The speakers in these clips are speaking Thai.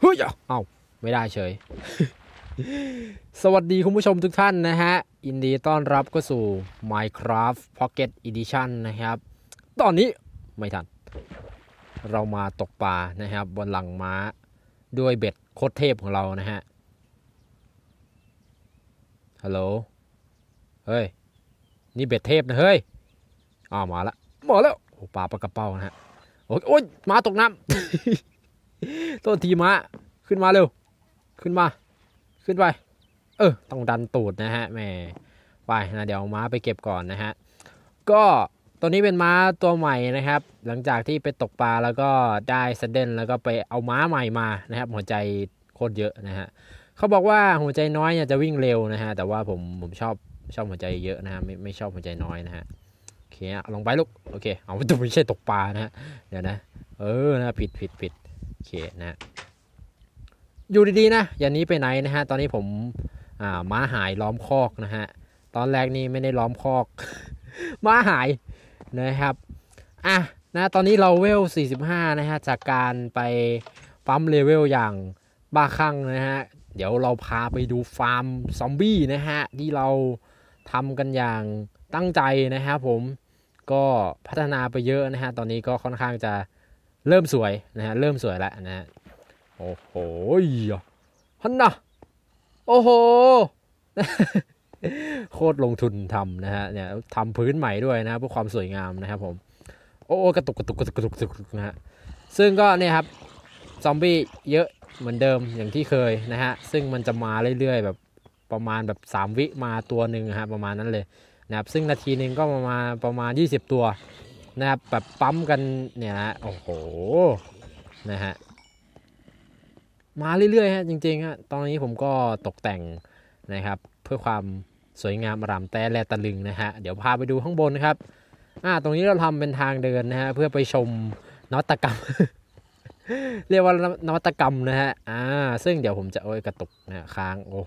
เฮ้ยเอ้าไม่ได้เฉย สวัสดีคุณผู้ชมทุกท่านนะฮะ ยินดีต้อนรับก็สู่ Minecraft Pocket Edition นะครับ ตอนนี้ไม่ทัน เรามาตกปลานะครับ บนหลังม้าด้วยเบ็ดโคตรเทพของเรานะฮะ ฮัลโหล เฮ้ย นี่เบ็ดเทพนะเฮ้ย อ้าว มาละ มาแล้วปลาปลากระเป้านะฮะ โอ้ยโอ้ยมาตกน้ำ ต้นทีม้า ขึ้นมาเร็ว ขึ้นมา ขึ้นไป เออ ต้องดันตูดนะฮะแม่ไปนะเดี๋ยวม้าไปเก็บก่อนนะฮะ ก็ตัวนี้เป็นม้าตัวใหม่นะครับ หลังจากที่ไปตกปลาแล้วก็ได้สเดนแล้วก็ไปเอาม้าใหม่มานะครับ หัวใจโคตรเยอะนะฮะเขาบอกว่าหัวใจน้อยเนี่ยจะวิ่งเร็วนะฮะแต่ว่าผมผมชอบชอบหัวใจเยอะนะฮะไม่ไม่ชอบหัวใจน้อยนะฮะโอเคลงไปลูกโอเคเอาตัวไม่ใช่ตกปลานะฮะเดี๋ยวนะ เออนะผิดผิดผิดโอเคนะ อยู่ดีๆนะอย่านี้ไปไหนนะฮะตอนนี้ผมม้าหายล้อมคอกนะฮะตอนแรกนี่ไม่ได้ล้อมคอกม้าหายนะครับอะนะตอนนี้เราเวล 45 นะฮะจากการไปปั๊มเลเวลอย่างบ้าคลั่งนะฮะเดี๋ยวเราพาไปดูฟาร์มซอมบี้นะฮะที่เราทำกันอย่างตั้งใจนะครับผมก็พัฒนาไปเยอะนะฮะตอนนี้ก็ค่อนข้างจะเริ่มสวยนะฮะเริ่มสวยแล้วนะฮะ โอ้โหฮันนะโอ้โห โคตรลงทุนทำนะฮะเนี่ยทำพื้นใหม่ด้วยนะเพื่อความสวยงามนะครับผมโอ้กระตุกกระตุกกระตุกกระตุกกระตุกนะฮะซึ่งก็เนี่ยครับซอมบี้เยอะเหมือนเดิมอย่างที่เคยนะฮะซึ่งมันจะมาเรื่อยๆแบบประมาณแบบ 3 วิมาตัวหนึ่งฮะประมาณนั้นเลยนะครับซึ่งนาทีหนึ่งก็ประมาณประมาณ 20 ตัวนะครับแบบปั๊มกันเนี่ยฮะโอ้โหนะฮะ มาเรื่อยๆฮะจริงๆฮะตอนนี้ผมก็ตกแต่งนะครับ เพื่อความสวยงามอรามแต่แลตะลึงนะฮะเดี๋ยวพาไปดูข้างบนนะครับอ่าตรงนี้เราทำเป็นทางเดินนะฮะเพื่อไปชมนวัตกรรม เรียกว่านวัตกรรมนะฮะอ่าซึ่งเดี๋ยวผมจะโอ้ยกระตุกนะค้างโอ้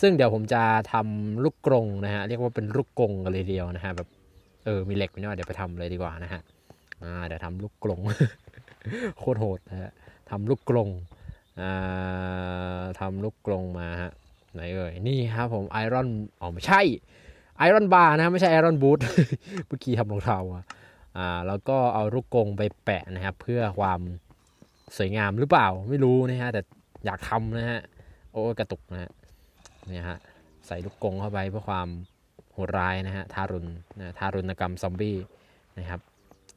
ซึ่งเดี๋ยวผมจะทำลูกกรงนะฮะเรียกว่าเป็นลูกกรงกันเลยเดียวนะฮะแบบเออมีเหล็กอยู่เนี่ยเดี๋ยวไปทำเลยดีกว่านะฮะอ่าเดี๋ยวทำลูกกรงโคตรโหดนะฮะทำลูกกรง ทำลูกกรงมาฮะไหนเอ่ยนี่ครับผมไอรอนอ๋อไม่ใช่ไอรอนบาร์นะไม่ใช่ไอรอนบูทเมื่อกี้ทำรองเท้าอะอ่าแล้วก็เอาลูกกรงไปแปะนะครับ เพื่อความสวยงามหรือเปล่าไม่รู้นะฮะแต่อยากทำนะฮะโอ้กระตุกนะฮะเนี่ยฮะใส่ลูกกรงเข้าไปเพื่อความโหดร้ายนะฮะทารุณนะทารุณกรรมซอมบี้นะครับ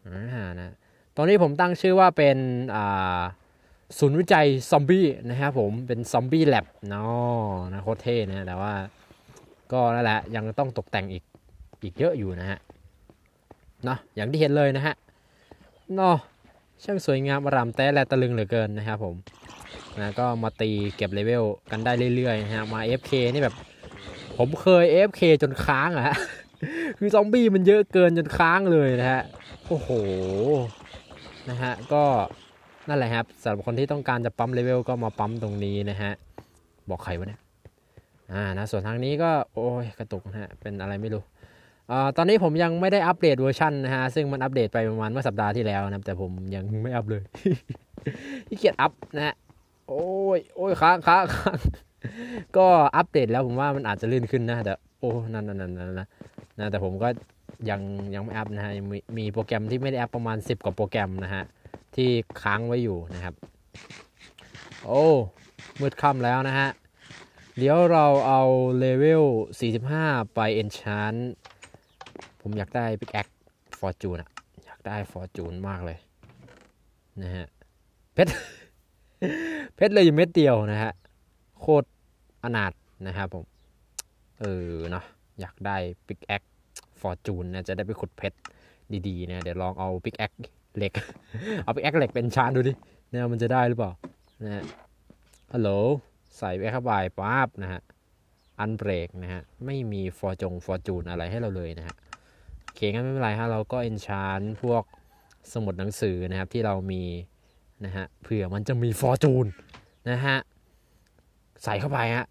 อ่านะตอนนี้ผมตั้งชื่อว่าเป็นอ่า ศูนย์วิจัยซอมบี้นะครับผมเป็นซอมบี้แลบเนาะนะโคตรเท่นะแต่ว่า ก็นั่นแหละยังต้องตกแต่งอีกอีกเยอะอยู่นะฮะเนาะอย่างที่เห็นเลยนะฮะเนาะช่างสวยงามอรามแต่และตะลึงเหลือเกินนะครับผมนะก็มาตีเก็บเลเวลกันได้เรื่อยๆนะฮะมา FK นี่แบบ ผมเคย FK จนค้างอะฮะคือซอมบี้มันเยอะเกินจนค้างเลยนะฮะโอ้โหนะฮะก็ นั่นแหละครับสำหรับคนที่ต้องการจะปั๊มเลเวลก็มาปั๊มตรงนี้นะฮะ บอกใครวะเนี่ยอ่านะส่วนทางนี้ก็โอ้ยกระตุกนะฮะเป็นอะไรไม่รู้อ่าตอนนี้ผมยังไม่ได้อัปเดตเวอร์ชันนะฮะ ซึ่งมันอัปเดตไปประมาณเมื่อสัปดาห์ที่แล้วนะแต่ผมยังไม่อัปเลยที่เกียจอัพนะฮะโอ้ยโอ้ยค้างค้างค้างก็อัปเดตแล้วผมว่ามันอาจจะลื่นขึ้นนะแต่โอ้นั่นนั่นนั่นนั่นนะนะแต่ผมก็ยังยังไม่อัพนะฮะมีมีโปรแกรมที่ไม่ได้อัพประมาณ 10 กว่าโปรแกรมนะฮะ ที่ค้างไว้อยู่นะครับ โอ้มืดค่ำแล้วนะฮะ เดี๋ยวเราเอาเลเวล 45 ไป enchant ผมอยากได้ Big a x Fortune อะอยากได้ Fortune มากเลยนะฮะ เพชร เพชรเลยอยู่เม็ดเดียวนะฮะ โคตรอนาถนะครับผม เออเนาะอยากได้ Big a x Fortune นะจะได้ไปขุดเพชรดีๆนะ เดี๋ยวลองเอา Big a x เหล็ก เอา Big a x เหล็กเป็นชานดูดิเนี่ยมันจะได้หรือเปล่านะฮะฮัลโหลใส่ไปเข้าไปปั๊บนะฮะอันเบรกนะฮะไม่มีฟอร์จงฟอร์จูนอะไรให้เราเลยนะฮะโอเคงั้นไม่เป็นไรฮะเราก็เอนชานพวกสมุดหนังสือนะครับที่เรามีนะฮะเผื่อมันจะมีฟอร์จูนนะฮะใส่เข้าไปฮะ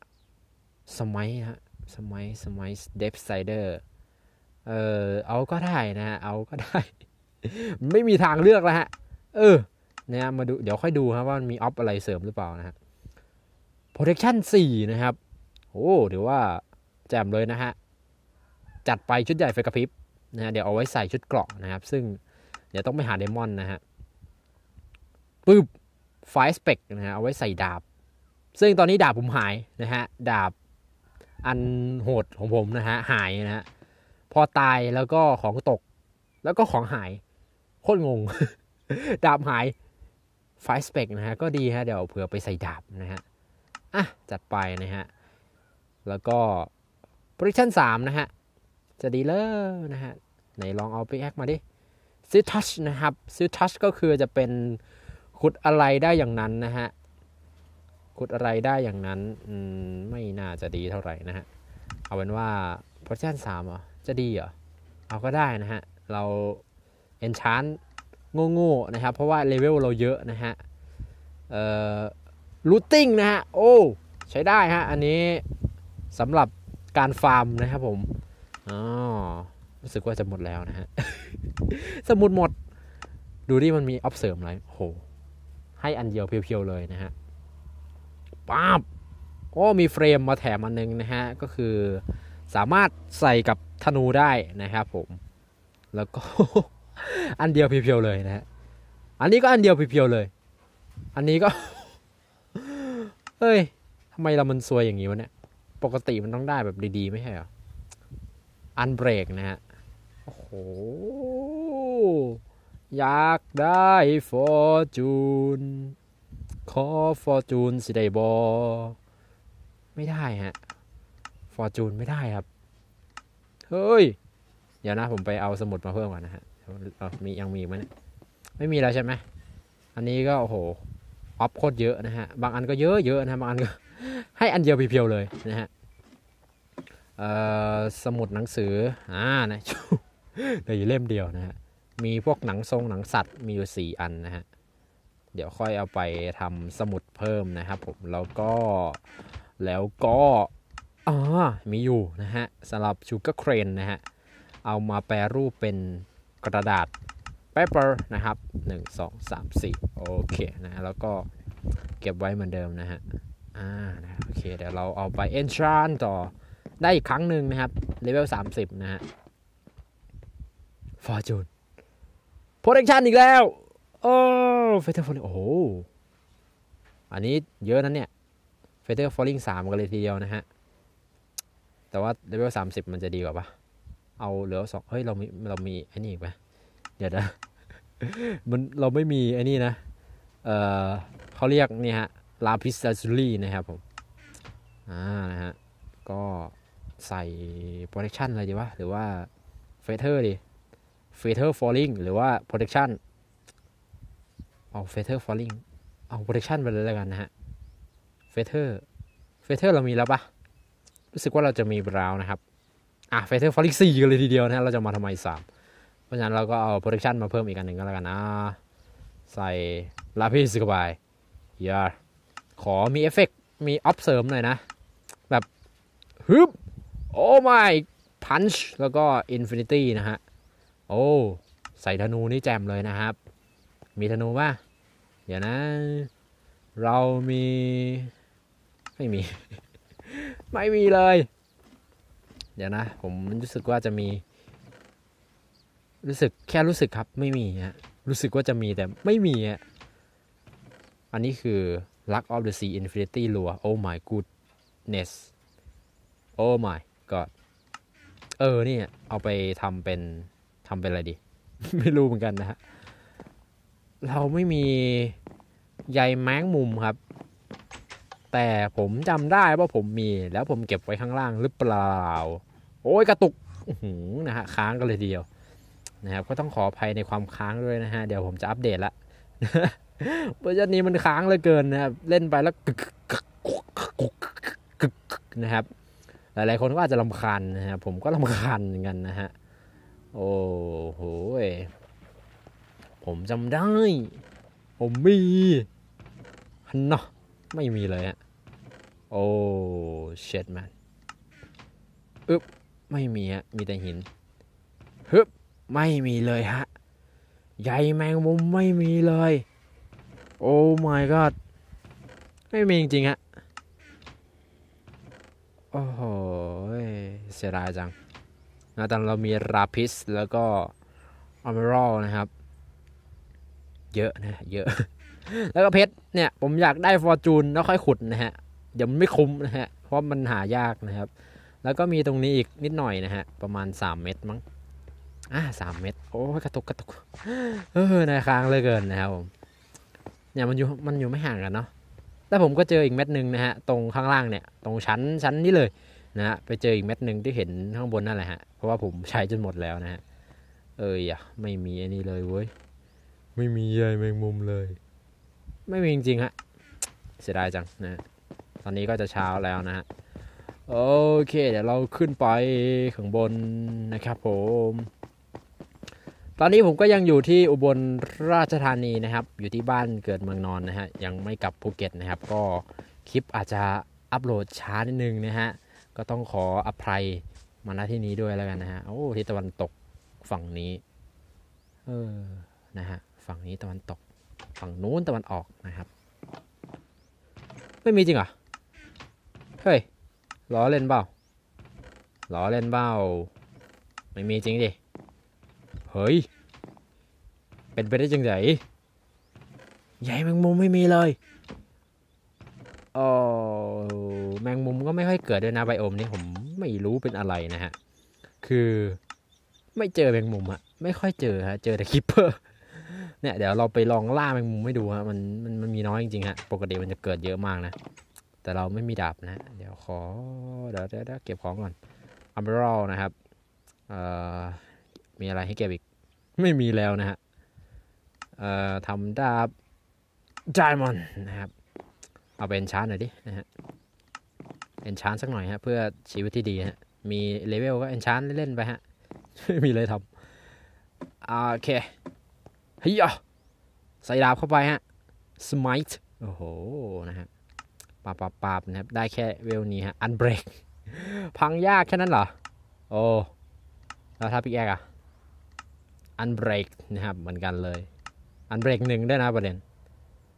สมัยฮะสมัยสมัยเดฟไซเดอร์เออเอาก็ได้นะฮะเอาก็ได้ ไม่มีทางเลือกแล้วฮะ เออนะมาดูเดี๋ยวค่อยดูครับว่ามันมีออฟอะไรเสริมหรือเปล่านะฮะ protection 4 นะครับโอ้เดี๋ยวว่าแจ่มเลยนะฮะ จัดไปชุดใหญ่ไฟกระพริบนะฮะเดี๋ยวเอาไว้ใส่ชุดเกราะนะครับ ซึ่งเดี๋ยวต้องไปหาเดมอนนะฮะปึ๊บไฟสเปกนะฮะเอาไว้ใส่ดาบ ซึ่งตอนนี้ดาบผมหายนะฮะดาบอันโหดของผมนะฮะหายนะฮะพอตายแล้วก็ของตกแล้วก็ของหาย โคตรงง ดาบหายไฟสเปกนะฮะ ก็ดีฮะ เดี๋ยวเผื่อไปใส่ดาบนะฮะ อะ จัดไปนะฮะ แล้วก็ protection 3นะฮะ จะดีเลยนะฮะ ไหนลองเอาไปแอคมาดิซิทัชนะครับซิทัชก็คือจะเป็นขุดอะไรได้อย่างนั้นนะฮะขุดอะไรได้อย่างนั้นไม่น่าจะดีเท่าไหร่นะฮะ เอาเป็นว่า protection 3อะจะดีเหรอเอาก็ได้นะฮะ เรา enchant โง่ๆนะครับ เพราะว่าเลเวลเราเยอะนะฮะเอ่อ looting นะฮะ โอ้ใช้ได้ฮะ อันนี้สำหรับการฟาร์มนะครับผมอ๋อรู้สึกว่าจะหมดแล้วนะฮะ สมุดหมด ดูดิมันมีออฟเสริมอะไรโห ให้อันเดียวเพียวๆเลยนะฮะป๊าบโอ้มีเฟรมมาแถมอันนึงนะฮะ ก็คือสามารถใส่กับธนูได้นะครับผม แล้วก็ อันเดียวเพียวๆเลยนะฮะอันนี้ก็อันเดียวเพียวๆเลย อันนี้ก็เฮ้ยทำไมเรามันซวยอย่างนี้วะเนี่ย ปกติมันต้องได้แบบดีๆ ไม่ใช่หรอ อันเบรกนะฮะ โอ้โห อยากได้ฟอร์จูน ขอฟอร์จูนสิได้บอ ไม่ได้ฮะ ฟอร์จูนไม่ได้ครับ เฮ้ย เดี๋ยวนะผมไปเอาสมุดมาเพิ่มก่อนนะฮะ มียังมีไหมไม่มีแล้วใช่ไหมอันนี้ก็โอ้โหออฟโคตรเยอะนะฮะ บางอันก็เยอะเยอะนะบางอันก็ให้อันเดียวเพียวๆเลยนะฮะสมุดหนังสืออ่านะเดี๋ยวเล่มเดียวนะฮะ มีพวกหนังทรงหนังสัตว์มีอยู่สี่อันนะฮะ เดี๋ยวค่อยเอาไปทำสมุดเพิ่มนะครับผม แล้วก็แล้วก็อ๋อมีอยู่นะฮะสำหรับชูการ์เครนนะฮะ เอามาแปรรูปเป็น กระดาษ paper นะครับ 1 2 3 4 โอเคนะแล้วก็เก็บไว้เหมือนเดิมนะฮะอ่านะโอเคเดี๋ยวเราเอาไป enchant ต่อได้อีกครั้งหนึ่งนะครับเลเวล30 นะฮะ fortune protection อีกแล้ว โอ้ feather falling โอ้โห อันนี้เยอะนั้นเนี่ย feather falling 3กันเลยทีเดียวนะฮะ แต่ว่าเลเวล30 มันจะดีกว่าปะ เอาเหลือสองเฮ้ยเรามีเรามีไอ้นี่อีกไหมเดี๋ยวนะมันเราไม่มีไอ้นี่นะเออเขาเรียกนี่ฮะลาพิสซาซูรี่นะครับผมอ่านะฮะก็ใส่ protection อะไรดีวะหรือว่า feather ดิ feather falling หรือว่า protection เอา feather falling เอา protection ไปเลยแล้วกันนะฮะ feather feather เรามีแล้วปะรู้สึกว่าเราจะมีบราวนะครับ อะ feather falling 4กันเลยทีเดียวนะเราจะมาทำไม3เพราะฉะนั้นเราก็เอา protection มาเพิ่มอีกอันหนึ่งก็แล้วกันนะ ใส่ลาพิสเข้าไปอย่าขอมีเอฟเฟกมีออฟเสริมหน่อยนะ แบบฮึบโอ้ไม่พันช์แล้วก็อินฟินิตี้นะฮะ โอ้ใส่ธนูนี่แจมเลยนะครับ มีธนูป่ะ เดี๋ยวนะ เรามี ไม่มี ไม่มีเลย เดี๋ยวนะ ผมรู้สึกว่าจะมี รู้สึกแค่รู้สึกครับ ไม่มีฮะรู้สึกว่าจะมีแต่ไม่มีฮะอันนี้คือ Luck of the Sea Infinity Lure Oh my goodness Oh my god เออเนี่ยเอาไปทำเป็นทำเป็นอะไรดี ไม่รู้เหมือนกันนะฮะเราไม่มีใยแมงมุมครับ แต่ผมจำได้ว่าผมมีแล้วผมเก็บไว้ข้างล่างหรือเปล่า โอ้ยกระตุกนะฮะค้างกันเลยเดียวนะครับก็ต้องขออภัยในความค้างด้วยนะฮะเดี๋ยวผมจะอัปเดตละเวอร์ชันนี้มันค้างเหลือเกินนะครับเล่นไปแล้วนะครับ หลายๆคนก็อาจจะลำคาญนะครับผมก็ลำคาญเหมือนกันนะฮะโอ้โหผมจำได้ ผมมีฮันเนาะไม่มีเลยฮะ โอ้เช็ดแมนอึ๊บไม่มีฮะ มีแต่หินฮึบไม่มีเลยฮะใยแมงมุมไม่มีเลย โอ้ my god ไม่มีจริงๆฮะ โอ้โห เสียดายจังนะแต่เรามีราพิสแล้วก็อเมรัลนะครับ เยอะนะ เยอะ แล้วก็เพชรเนี่ย ผมอยากได้ฟอร์จูนแล้วค่อยขุดนะฮะ เดี๋ยวมันไม่คุ้มนะฮะ เพราะมันหายากนะครับ แล้วก็มีตรงนี้อีกนิดหน่อยนะฮะ ประมาณ 3 เม็ดมั้ง อ่าสามเม็ดโอ้ยกระตุกกระตุก เออในค้างเลยเกินนะครับผมเนี่ยมันอยู่มันอยู่ไม่ห่างกันเนาะแต่ผมก็เจออีกเม็ดหนึ่งนะฮะ ตรงข้างล่างเนี่ย ตรงชั้นชั้นนี้เลยนะฮะ ไปเจออีกเม็ดหนึ่งที่เห็นข้างบนนั่นแหละฮะ เพราะว่าผมใช้จนหมดแล้วนะฮะ เอออย่าไม่มีอันนี้เลยเว้ย ไม่มีใยแมงมุมเลย ไม่มีจริงๆฮะ เสียดายจังนะฮะ ตอนนี้ก็จะเช้าแล้วนะฮะโอเค เดี๋ยวเราขึ้นไปข้างบนนะครับผม ตอนนี้ผมก็ยังอยู่ที่อุบลราชธานีนะครับ อยู่ที่บ้านเกิดเมืองนอนนะฮะ ยังไม่กลับภูเก็ตนะครับ ก็คลิปอาจจะอัปโหลดช้านิดนึงนะฮะ ก็ต้องขออภัยมาณที่นี้ด้วยแล้วกันนะฮะ โอ้ที่ตะวันตกฝั่งนี้ เออ นะฮะ ฝั่งนี้ตะวันตก ฝั่งนู้นตะวันออกนะครับ ไม่มีจริงเหรอ เฮ้ยล้อเล่นเปล่าล้อเล่นเปล่าไม่มีจริงดิ เฮ้ย เป็นไปได้จังไงใหญ่แมงมุมไม่มีเลยโอ้แมงมุมก็ไม่ค่อยเกิดด้วยนะไบโอมนี้ผมไม่รู้เป็นอะไรนะฮะ คือไม่เจอแมงมุมอะไม่ค่อยเจอฮะ เจอแต่คิปเปอร์ เนี่ยเดี๋ยวเราไปลองล่าแมงมุมให้ดูฮะ มันมันมันมีน้อยจริงๆฮะ ปกติมันจะเกิดเยอะมากนะ แต่เราไม่มีดาบนะ เดี๋ยวขอเดี๋ยวเดี๋ยวเก็บของก่อนอัมเบรลนะครับเอ่อมีอะไรให้เก็บอีก ไม่มีแล้วนะฮะเอ่อทำดาบจามอนนะครับ เอาไปเอนชานหน่อยดินะฮะเอนชานสักหน่อยฮะเพื่อชีวิตที่ดีฮะมีเลเวลก็เอนชานเล่นๆไปฮะไม่มีเลยทำโอเคเฮียใส่ดาบเข้าไปฮะสมิธโอ้โหนะฮะ ปาบปาบปาบนะครับ ได้แค่เวลนี้ฮะ อันเบรก พังยากแค่นั้นเหรอ โอ้ แล้วถ้าพิกแอกอะอันเบรกนะครับ เหมือนกันเลย อันเบรกหนึ่งด้วยนะประเด็น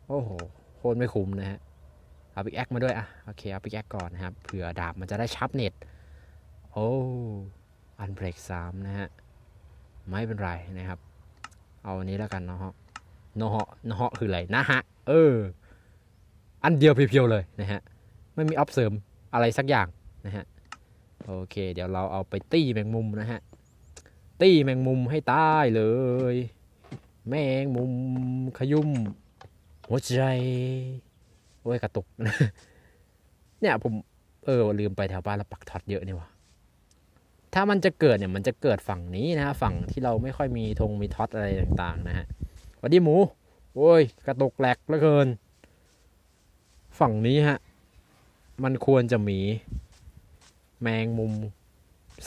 โอ้โห โคตรไม่คุ้มนะฮะ เอาพิกแอกมาด้วยอะโอเค เอาพิกแอกก่อนนะครับ เผื่อดาบมันจะได้ชับเน็ต โอ้ อันเบรกสามนะฮะ ไม่เป็นไรนะครับ เอาอันนี้แล้วกันเนาะโนฮะโนฮะคืออะไรนะฮะ เออ อันเดียวเพียวๆเลยนะฮะไม่มีออฟเสริมอะไรสักอย่างนะฮะโอเค เดี๋ยวเราเอาไปตีแมงมุมนะฮะตีแมงมุมให้ตายเลย แมงมุมขยุ่มหัวใจโอ้ยกระตุกเนี่ยผมเออลืมไปแถวบ้านเราปักท็อตเยอะนี่วะถ้ามันจะเกิดเนี่ยมันจะเกิดฝั่งนี้นะฮะฝั่งที่เราไม่ค่อยมีธงมีท็อตอะไรต่างๆนะฮะสวัสดีหมูโอ้ยกระตุกแหลกเหลือเกิน ฝั่งนี้ฮะ มันควรจะมีแมงมุม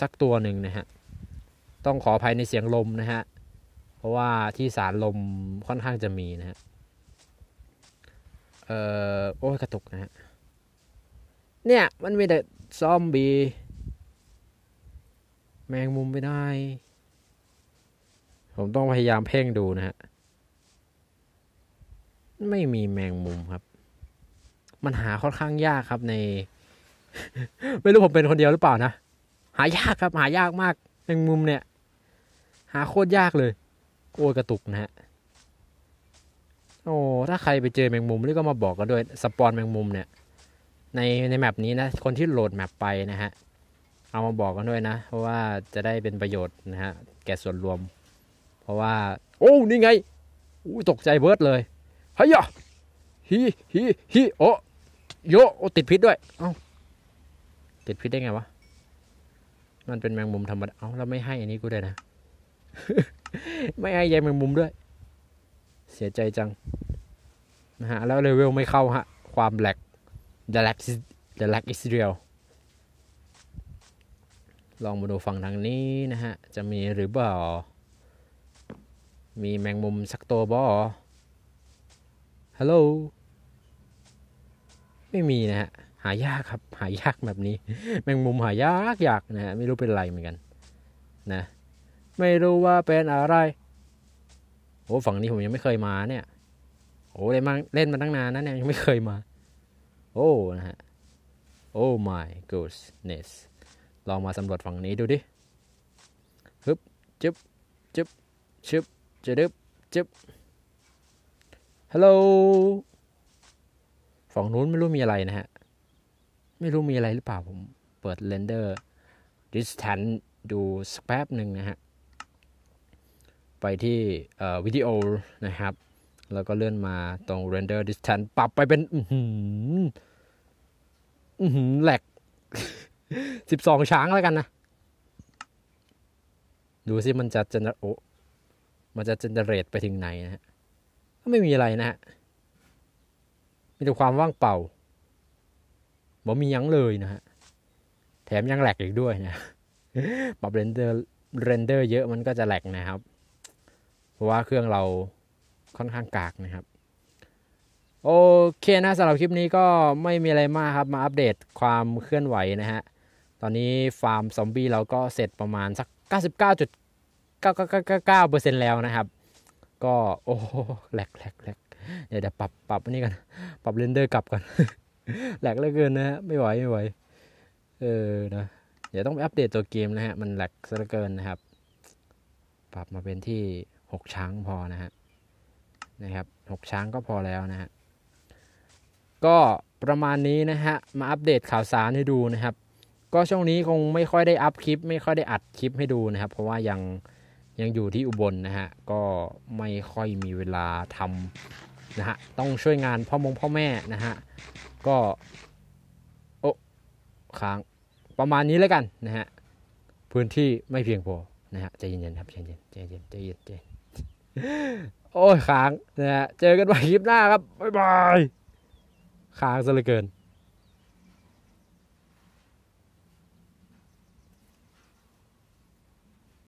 สักตัวหนึ่งนะฮะ ต้องขออภัยในเสียงลมนะฮะ เพราะว่าที่สารลมค่อนข้างจะมีนะฮะ เอ่อ โอ้ยกระตุกนะฮะ เนี่ย มันมีแต่ซอมบี้แมงมุมไม่ได้ ผมต้องพยายามเพ่งดูนะฮะ ไม่มีแมงมุมครับ มันหาค่อนข้างยากครับใน ไม่รู้ผมเป็นคนเดียวหรือเปล่านะ หายากครับ หายากมากแมงมุมเนี่ย หาโคตรยากเลยโอ้ยกระตุกนะฮะโอ้ถ้าใครไปเจอแมงมุมนี่ก็มาบอกกันด้วยสปอนแมงมุมเนี่ย ในในแมปนี้นะ คนที่โหลดแมปไปนะฮะเอามาบอกกันด้วยนะ เพราะว่าจะได้เป็นประโยชน์นะฮะแก่ส่วนรวม เพราะว่า โอ้นี่ไงอู้ตกใจเบิร์ดเลยเฮ้ยฮีฮีฮีโอ โยโอติดพิษด้วย เอ้า ติดพิษได้ไงวะ มันเป็นแมงมุมธรรมดา เอ้าแล้วไม่ให้อันนี้กูด้วยนะ ไม่ให้ใยแมงมุมด้วย เสียใจจัง นะฮะ แล้วเลเวลไม่เข้าฮะ ความแหลก The lag is The lag is real ลองมาดูฝั่งทางนี้นะฮะ จะมีหรือเปล่า มีแมงมุมสักตัวบอฮัลโหล ไม่มีนะฮะหายากครับ หายากแบบนี้ แมงมุมหายากยากนะฮะไม่รู้เป็นไรเหมือนกัน นะ ไม่รู้ว่าเป็นอะไรโอ้ฝั่งนี้ผมยังไม่เคยมาเนี่ยโอ้เล่นมาเล่นมาตั้งนานนะเนี่ยยังไม่เคยมา โอ้นะฮะโอ้ my goodness ลองมาสำรวจฝั่งนี้ดูดิฮึบจึ๊บจึ๊บชึบจะดึบจึ๊บฮัลโหล ฝั่งนู้นไม่รู้มีอะไรนะฮะ ไม่รู้มีอะไรหรือเปล่าผมเปิดเรนเดอร์ distance ดูสักแป๊บหนึ่งนะฮะ ไปที่วิดีโอนะครับ แล้วก็เลื่อนมาตรง render distance ปรับไปเป็น อือหืออือหือแหลกสิบสองช้างแล้วกันนะ ดูสิมันจะจะโอมันจะเจเนเรตไปถึงไหนนะฮะ ก็ไม่มีอะไรนะฮะ มีแต่ความว่างเปล่าบ่มียั้งเลยนะฮะ แถมยังแหลกอีกด้วยนะ ปรับเรนเดอร์เรนเดอร์เยอะมันก็จะแหลกนะครับ เพราะว่าเครื่องเราค่อนข้างกากนะครับ โอเคนะสำหรับคลิปนี้ก็ไม่มีอะไรมากครับ มาอัปเดตความเคลื่อนไหวนะฮะ ตอนนี้ฟาร์มซอมบี้เราก็เสร็จประมาณสัก 99.999%แล้วนะครับ ก็โอ้แหลกแหลกแหลก เดี๋ยวเดี๋ยวปรับปรับอันนี้กันปรับเรนเดอร์กลับกันแหลกเหลือเกินนะฮะไม่ไหวไม่ไหวเออนะเดี๋ยวต้องไปอัปเดตตัวเกมนะฮะมันแหลกซะเหลือเกินนะครับ ปรับมาเป็นที่6ช้างพอนะฮะนะครับ6ช้างก็พอแล้วนะฮะก็ประมาณนี้นะฮะมาอัปเดตข่าวสารให้ดูนะครับ ก็ช่วงนี้คงไม่ค่อยได้อัพคลิป ไม่ค่อยได้อัดคลิปให้ดูนะครับ เพราะว่ายังยังอยู่ที่อุบลนะฮะก็ไม่ค่อยมีเวลาทำ นะฮะต้องช่วยงานพ่อมงพ่อแม่นะฮะก็โอ้ค้างประมาณนี้แล้วกันนะฮะพื้นที่ไม่เพียงพอนะฮะใจเย็นๆครับใจเย็นใจเย็นใจเย็นใจเย็นโอ้ยค้างนะฮะเจอกันใหม่คลิปหน้าครับบ๊ายบายค้างซะเหลือเกิน